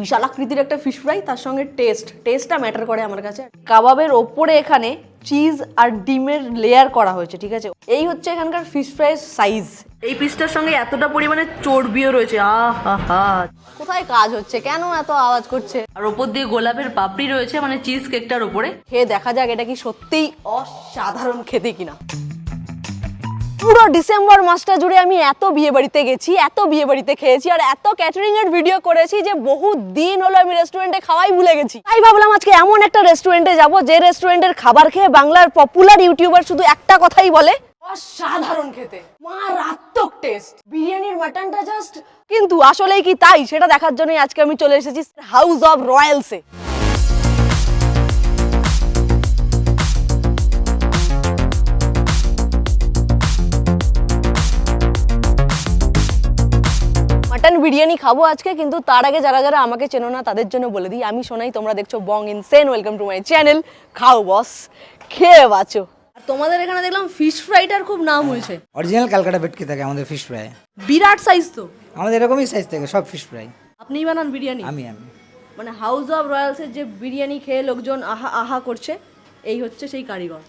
বিশাল আকৃতির একটা fish fry তার সঙ্গে টেস্ট টেস্টটা ম্যাটার করে আমার কাছে। কাবাবের ওপরে এখানে চিজ আর ডিমের লেয়ার করা হয়েছে, ঠিক আছে? এই হচ্ছে এখানকার ফিশ ফ্রাইয়ের সাইজ এই পিসটার সঙ্গে এতটা পরিমাণে চর্বিও রয়েছে কোথায় কাজ হচ্ছে? কেন এত আওয়াজ করছে? আর ওপর দিয়ে গোলাপের পাপড়ি রয়েছে মানে চিজ কেকটার ওপরে। খেয়ে দেখা যাক এটা কি সত্যিই অসাধারণ খেতে কিনা। পুরো ডিসেম্বর মাসটা জুড়ে আমি এত বিয়ে বাড়িতে গেছি, এত বিয়ে বাড়িতে খেয়েছি আর এত ক্যাটারিং এর ভিডিও করেছি যে বহু দিন হলো আমি রেস্টুরেন্টে খাওয়াই ভুলে গেছি। তাই ভাবলাম আজকে এমন একটা রেস্টুরেন্টে যাব, যে রেস্টুরেন্টের খাবার খেয়ে বাংলার পপুলার ইউটিউবার শুধু একটা কথাই বলে, অসাধারণ খেতে। মারাত্মক টেস্ট বিরিয়ানির মাটনটা জাস্ট কিন্তু আসলেই কি তাই? সেটা দেখার জন্যই আজকে আমি চলে এসেছি হাউস অফ রয়্যালসে বিরিয়ানি খাব আজকে কিন্তু তার আগে যারা যারা আমাকে চেনো না তাদের জন্য বলে দিই আমি শোনাই তোমরা দেখছ Bong in Sen welcome to my channel খাও বস খেয়ে বাঁচো। আর তোমাদের এখানে দেখলাম ফিশ ফ্রাইটার খুব নাম হয়েছে। অরিজিনাল ক্যালকাটা ভেটকি থাকে আমাদের ফিশ ফ্রাই বিরাট সাইজ তো। আমাদের এরকমই সাইজ থাকে সব ফিশ ফ্রাই আপনিই বানান বিরিয়ানি? আমি আমি। মানে হাউস অফ রয়্যালসের যে বিরিয়ানি খেয়ে লোকজন আহা আহা করছে এই হচ্ছে সেই কারিগর।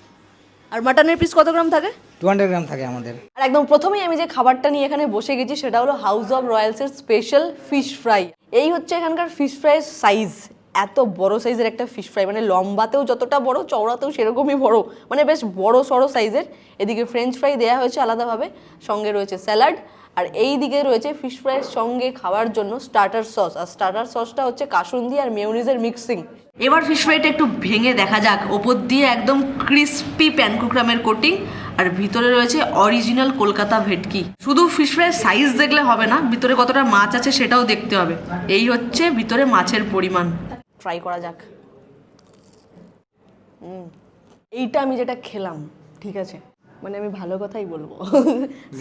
আর মাটনের পিস কত গ্রাম থাকে? টু হান্ড্রেড গ্রাম থাকে আমাদের। আর একদম প্রথমেই আমি যে খাবারটা নিয়ে এখানে বসে গেছি সেটা হলো হাউস অফ রয়্যালসের স্পেশাল ফিশ ফ্রাই এই হচ্ছে এখানকার ফিশ ফ্রাইয়ের সাইজ এত বড় সাইজের একটা ফিশ ফ্রাই মানে লম্বাতেও যতটা বড় চওড়াতেও সেরকমই বড়। মানে বেশ বড় সড়ো সাইজের এদিকে ফ্রেঞ্চ ফ্রাই দেওয়া হয়েছে আলাদাভাবে সঙ্গে রয়েছে স্যালাড আর এই দিকে রয়েছে ফিশ ফ্রাইয়ের সঙ্গে খাওয়ার জন্য স্টার্টার সস আর স্টার্টার সসটা হচ্ছে কাসুন্দি আর মেয়নিজের মিক্সিং এবার ফিশ ফ্রাইটা একটু ভেঙে দেখা যাক। ওপর দিয়ে একদম ক্রিস্পি প্যানকুকরামের কোটিং আর ভিতরে রয়েছে অরিজিনাল কলকাতা ভেটকি। শুধু ফিশ ফ্রাইয়ের সাইজ দেখলে হবে না, ভিতরে কতটা মাছ আছে সেটাও দেখতে হবে। এই হচ্ছে ভিতরে মাছের পরিমাণ। ট্রাই করা যাক। এইটা আমি যেটা খেলাম, ঠিক আছে? মানে আমি ভালো কথাই বলব।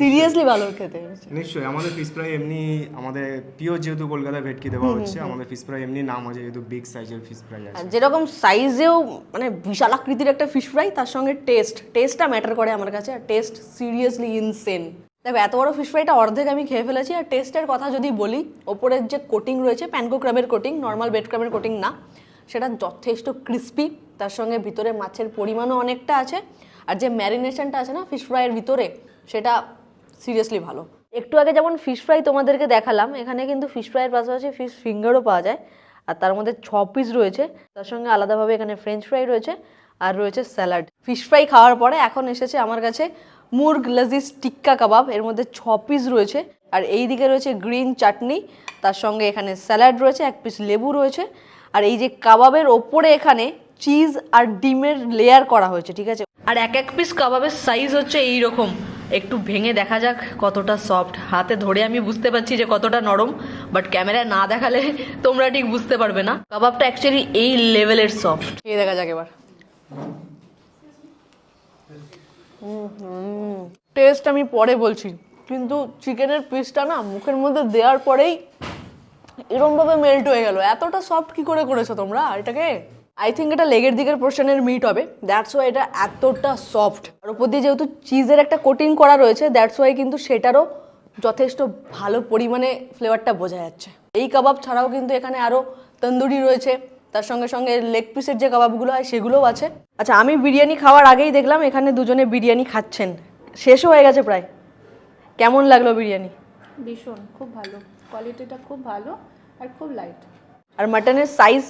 সিরিয়াসলি ভালো খেতে। নিশ্চয়ই আমাদের ফিশ ফ্রাই এমনি আমাদের পিওর যেহেতু কলকাতা ভেটকি দেওয়া হচ্ছে আমাদের ফিশ ফ্রাই এমনি নাম আছে যেহেতু বিগ সাইজের ফিশ ফ্রাই আছে। যেরকম সাইজেও মানে বিশাল আকৃতির একটা ফিশ ফ্রাই তার সঙ্গে টেস্ট টেস্টটা ম্যাটার করে আমার কাছে আর টেস্ট সিরিয়াসলি ইনসেন দেখো এত বড় ফিশ ফ্রাইটা অর্ধেক আমি খেয়ে ফেলেছি আর টেস্টের কথা যদি বলি ওপরের যে কোটিং রয়েছে প্যানকো ক্রাবের কোটিং নর্মাল বেড ক্রাবের কোটিং না সেটা যথেষ্ট ক্রিস্পি তার সঙ্গে ভিতরে মাছের পরিমাণও অনেকটা আছে আর যে ম্যারিনেশনটা আছে না ফিশ ফ্রাইয়ের ভিতরে, সেটা সিরিয়াসলি ভালো। একটু আগে যেমন ফিশ ফ্রাই তোমাদেরকে দেখালাম, এখানে কিন্তু ফিশ ফ্রাইয়ের পাশাপাশি ফিশ ফিঙ্গারও পাওয়া যায়। আর তার মধ্যে ছ পিস রয়েছে, তার সঙ্গে আলাদাভাবে এখানে ফ্রেঞ্চ ফ্রাই রয়েছে, আর রয়েছে স্যালাড ফিশ ফ্রাই খাওয়ার পরে এখন এসেছে আমার কাছে মুরগ লাজিজ টিক্কা কাবাব, এর মধ্যে ছ পিস রয়েছে। আর এই দিকে রয়েছে গ্রিন চাটনি তার সঙ্গে এখানে স্যালাড রয়েছে, এক পিস লেবু রয়েছে। আর এই যে কাবাবের ওপরে এখানে চিজ আর ডিমের লেয়ার করা হয়েছে ঠিক আছে? আর এক এক পিস কাবাবের সাইজ হচ্ছে এই রকম একটু ভেঙে দেখা যাক কতটা সফট হাতে ধরে আমি বুঝতে পারছি যে কতটা নরম বাট ক্যামেরায় না দেখালে তোমরা ঠিক বুঝতে পারবে না। কাবাবটা অ্যাকচুয়ালি এই লেভেলের সফট এই দেখা যাক এবার। টেস্ট আমি পরে বলছি কিন্তু চিকেনের পিসটা না মুখের মধ্যে দেওয়ার পরেই এরমভাবে মেল্ট হয়ে গেল। এতটা সফট কি করে করেছ তোমরা? এটাকে আই থিঙ্ক এটা লেগের দিকের পোর্শনের মিট হবে। দ্যাটস ওয়াই এটা এতটা সফট আর ওপর দিয়ে যেহেতু চিজের একটা কোটিং করা রয়েছে দ্যাটস ওয়াই কিন্তু সেটারও যথেষ্ট ভালো পরিমাণে ফ্লেভারটা বোঝা যাচ্ছে। এই কাবাব ছাড়াও কিন্তু এখানে আরও তন্দুরি রয়েছে। তার সঙ্গে সঙ্গে লেগ পিসের যে কাবাবগুলো হয় সেগুলোও আছে। আচ্ছা আমি বিরিয়ানি খাওয়ার আগেই দেখলাম এখানে দুজনে বিরিয়ানি খাচ্ছেন। শেষও হয়ে গেছে প্রায়। কেমন লাগল বিরিয়ানি? ভীষণ খুব ভালো। কোয়ালিটিটা খুব ভালো আর খুব লাইট আর মাটনের size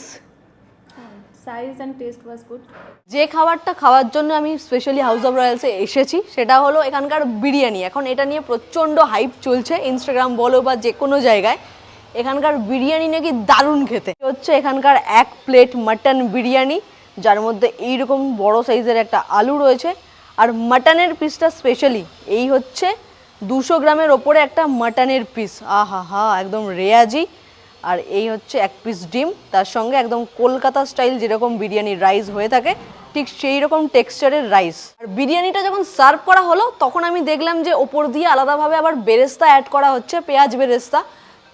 size and taste was good যে খাবারটা খাওয়ার জন্য আমি স্পেশালি হাউস অফ রয়্যালসে এসেছি, সেটা হলো এখানকার বিরিয়ানি। এখন এটা নিয়ে প্রচণ্ড হাইপ চলছে ইনস্টাগ্রাম বলো বা যে কোনো জায়গায়। এখানকার বিরিয়ানি নাকি দারুণ খেতে। হচ্ছে এখানকার এক প্লেট মাটন বিরিয়ানি, যার মধ্যে এইরকম বড় সাইজের একটা আলু রয়েছে। আর মাটনের পিসটা স্পেশালি এই হচ্ছে দুশো গ্রামের ওপরে একটা মাটনের পিস আহা হা একদম রেয়াজি। আর এই হচ্ছে এক পিস ডিম। তার সঙ্গে একদম কলকাতা স্টাইল যেরকম বিরিয়ানির রাইস হয়ে থাকে, ঠিক সেই রকম টেক্সচারের রাইস আর বিরিয়ানিটা যখন সার্ভ করা হলো, তখন আমি দেখলাম যে ওপর দিয়ে আলাদাভাবে আবার বেরেস্তা অ্যাড করা হচ্ছে, পেঁয়াজ বেরেস্তা।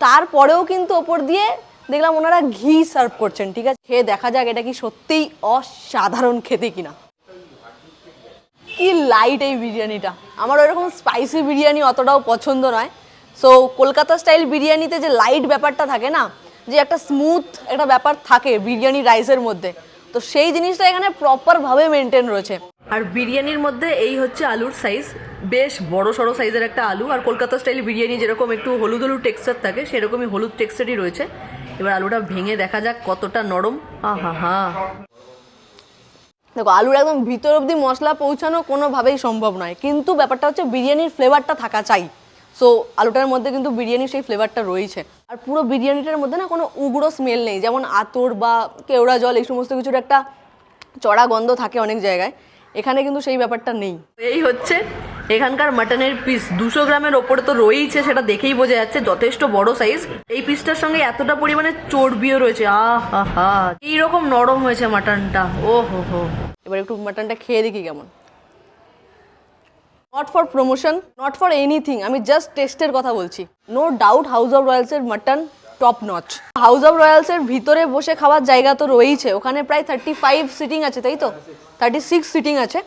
তারপরেও কিন্তু ওপর দিয়ে দেখলাম ওনারা ঘি সার্ভ করছেন, ঠিক আছে? খেয়ে দেখা যাক এটা কি সত্যিই অসাধারণ খেতে কিনা। কি লাইট এই বিরিয়ানিটা। আমার ওরকম স্পাইসি বিরিয়ানি অতটাও পছন্দ নয়। সো কলকাতা স্টাইল বিরিয়ানিতে যে লাইট ব্যাপারটা থাকে না যে একটা স্মুথ একটা ব্যাপার থাকে বিরিয়ানি রাইসের মধ্যে তো সেই জিনিসটা এখানে প্রপারভাবে মেনটেন রয়েছে। আর বিরিয়ানির মধ্যে এই হচ্ছে আলুর সাইজ বেশ বড় সড়ো সাইজের একটা আলু আর কলকাতা স্টাইল বিরিয়ানি যেরকম একটু হলুদ হলুদ টেক্সচার থাকে সেরকমই হলুদ টেক্সচারই রয়েছে। এবার আলুটা ভেঙে দেখা যাক কতটা নরম। আহা হা দেখো আলুর একদম ভিতর অবধি মশলা পৌঁছানো কোনোভাবেই সম্ভব নয় কিন্তু ব্যাপারটা হচ্ছে বিরিয়ানির ফ্লেভারটা থাকা চাই। সো আলুটার মধ্যে কিন্তু বিরিয়ানির সেই ফ্লেভারটা রয়েছে। আর পুরো বিরিয়ানিটার মধ্যে না কোনো উগ্র স্মেল নেই যেমন আতর বা কেওড়া জল এই সমস্ত কিছুর একটা চড়া গন্ধ থাকে অনেক জায়গায়। এখানে কিন্তু সেই ব্যাপারটা নেই। এই হচ্ছে এখানকার মাটনের পিস দুশো গ্রামের ওপরে তো রয়েইছে সেটা দেখেই বোঝা যাচ্ছে যথেষ্ট বড় সাইজ এই পিসটার সঙ্গে এতটা পরিমাণে চর্বিও রয়েছে। আহ হা হা। এইরকম নরম হয়েছে মাটনটা ও হো। হো এবার একটু মাটনটা খেয়ে দেখি কেমন। Not for promotion not for anything আমি জাস্ট টেস্টের কথা বলছি। No doubt house of রয়্যালসের mutton top notch house of রয়্যালসের ভিতরে বসে খাওয়ার জায়গা তো রয়েইছে। ওখানে প্রায় থার্টি ফাইভ সিটিং আছে, তাই তো? থার্টি সিক্স সিটিং আছে।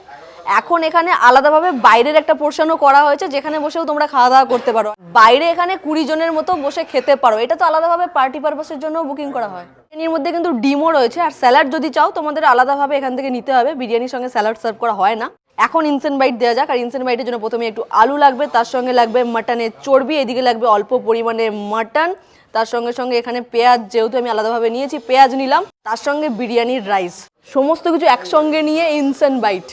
এখন এখানে আলাদাভাবে বাইরের একটা পোর্শনও করা হয়েছে, যেখানে বসেও তোমরা খাওয়া দাওয়া করতে পারো। বাইরে এখানে কুড়ি জনের মতো বসে খেতে পারো। এটা তো আলাদাভাবে পার্টি পারপাসের জন্য বুকিং করা হয়। এর মধ্যে কিন্তু ডিমও রয়েছে। আর স্যালাড যদি চাও, তোমাদের আলাদাভাবে এখান থেকে নিতে হবে। বিরিয়ানির সঙ্গে স্যালাড সার্ভ করা হয় না। এখন ইনসেন বাইট দেওয়া যাক, আর ইনসেন বাইটের জন্য প্রথমে একটু আলু লাগবে, তার সঙ্গে লাগবে মাটনের চর্বি, এদিকে লাগবে অল্প পরিমাণে মাটন তার সঙ্গে সঙ্গে এখানে পেঁয়াজ, যেহেতু আমি আলাদাভাবে নিয়েছি, পেঁয়াজ নিলাম, তার সঙ্গে বিরিয়ানির রাইস সমস্ত কিছু একসঙ্গে নিয়ে ইনসেন বাইট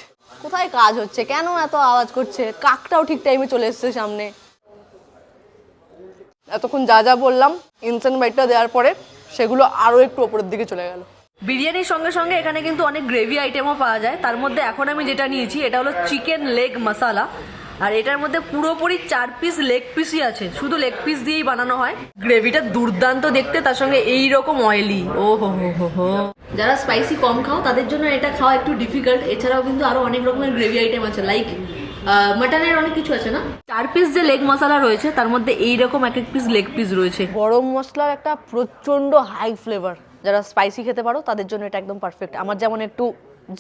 কোথায় কাজ হচ্ছে? কেন এত আওয়াজ করছে? কাকটাও ঠিক টাইমে চলে এসছে সামনে। এতক্ষণ যা যা বললাম ইনসেন বাইটটা দেওয়ার পরে, সেগুলো আরও একটু ওপরের দিকে চলে গেল। বিরিয়ানির সঙ্গে সঙ্গে এখানে কিন্তু অনেক গ্রেভি আইটেমও পাওয়া যায়। তার মধ্যে এখন আমি যেটা নিয়েছি, এটা হলো চিকেন লেগ মশালা আর এটার মধ্যে পুরোপুরি চার পিস লেগ পিসই আছে, শুধু লেগ পিস দিয়েই বানানো হয়। গ্রেভিটা দুর্দান্ত দেখতে, তার সঙ্গে এই রকম অয়েলি ও হো হো হো হো যারা স্পাইসি কম খাও, তাদের জন্য এটা খাওয়া একটু ডিফিকাল্ট এছাড়াও কিন্তু আরও অনেক রকমের গ্রেভি আইটেম আছে লাইক মাটনের অনেক কিছু আছে না? চার পিস যে লেগ মশলা রয়েছে, তার মধ্যে এই রকম এক এক পিস লেগ পিস রয়েছে। গরম মশলার একটা প্রচণ্ড হাই ফ্লেভার যারা স্পাইসি খেতে পারো, তাদের জন্য এটা একদম পারফেক্ট আমার যেমন একটু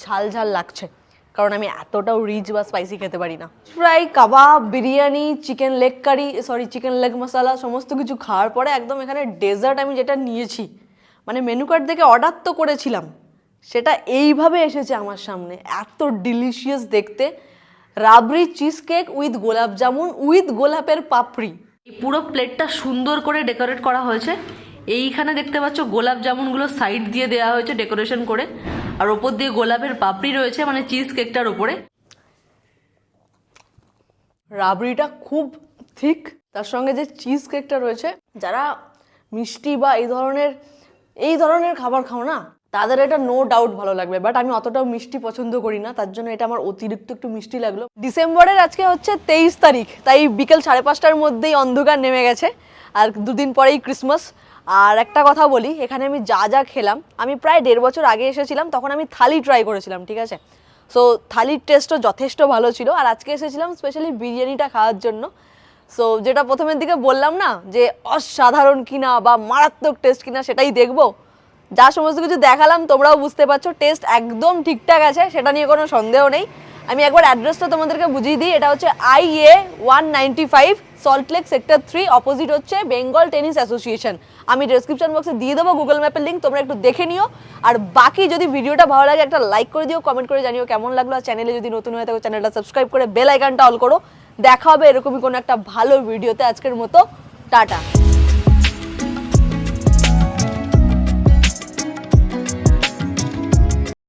ঝাল ঝাল লাগছে, কারণ আমি এতটাও রিচ বা স্পাইসি খেতে পারি না। Fry kebab biryani chicken leg curry sorry chicken leg masala সমস্ত কিছু খাওয়ার পরে একদম এখানে ডেজার্ট আমি যেটা নিয়েছি মানে মেনু কার্ড দেখে অর্ডার তো করেছিলাম, সেটা এইভাবে এসেছে আমার সামনে। এত ডিলিশিয়াস দেখতে। রাবড়ি চিজ কেক উইথ গোলাপ জামুন উইথ গোলাপের পাপড়ি। পুরো প্লেটটা সুন্দর করে ডেকোরেট করা হয়েছে। এইখানে দেখতে পাচ্ছ গোলাপ জামুনগুলো সাইড দিয়ে দেওয়া হয়েছে ডেকোরেশন করে। আর ওপর দিয়ে গোলাপের পাপড়ি রয়েছে মানে চিজ কেকটার ওপরে রাবড়িটা খুব থিক তার সঙ্গে যে চিজ কেকটা রয়েছে, যারা মিষ্টি বা এই ধরনের এই ধরনের খাবার খাও না, তাদের এটা নো ডাউট ভালো লাগবে। বাট আমি অতটাও মিষ্টি পছন্দ করি না, তার জন্য এটা আমার অতিরিক্ত একটু মিষ্টি লাগল। ডিসেম্বরের আজকে হচ্ছে তেইশ তারিখ, তাই বিকেল সাড়ে পাঁচটার মধ্যেই অন্ধকার নেমে গেছে। আর দুদিন পরেই ক্রিসমাস আর একটা কথা বলি, এখানে আমি যা যা খেলাম, আমি প্রায় দেড় বছর আগে এসেছিলাম, তখন আমি থালি ট্রাই করেছিলাম, ঠিক আছে? সো থালির টেস্টও যথেষ্ট ভালো ছিল, আর আজকে এসেছিলাম স্পেশালি বিরিয়ানিটা খাওয়ার জন্য। সো যেটা প্রথমের দিকে বললাম না, যে অসাধারণ কিনা বা মারাত্মক টেস্ট কিনা সেটাই দেখব। যা সমস্ত কিছু দেখালাম, তোমরাও বুঝতে পারছ টেস্ট একদম ঠিকঠাক আছে, সেটা নিয়ে কোনো সন্দেহ নেই। আমি একবার অ্যাড্রেসটা তোমাদেরকে বুঝিয়ে দিই, এটা হচ্ছে I A one ninety five Salt Lake sector three opposite হচ্ছে বেঙ্গল টেনিস অ্যাসোসিয়েশন আমি ডেসক্রিপশন বক্সে দিয়ে দেবো গুগল ম্যাপের লিঙ্ক তোমরা একটু দেখে নিও। আর বাকি যদি ভিডিওটা ভালো লাগে, একটা লাইক করে দিও কমেন্ট করে জানিও কেমন লাগল। আর চ্যানেলে যদি নতুন হয়ে থাকো চ্যানেলটা সাবস্ক্রাইব করে বেল আইকনটা অল করো। দেখা হবে এরকমই কোনো একটা ভালো ভিডিওতে আজকের মতো। টাটা।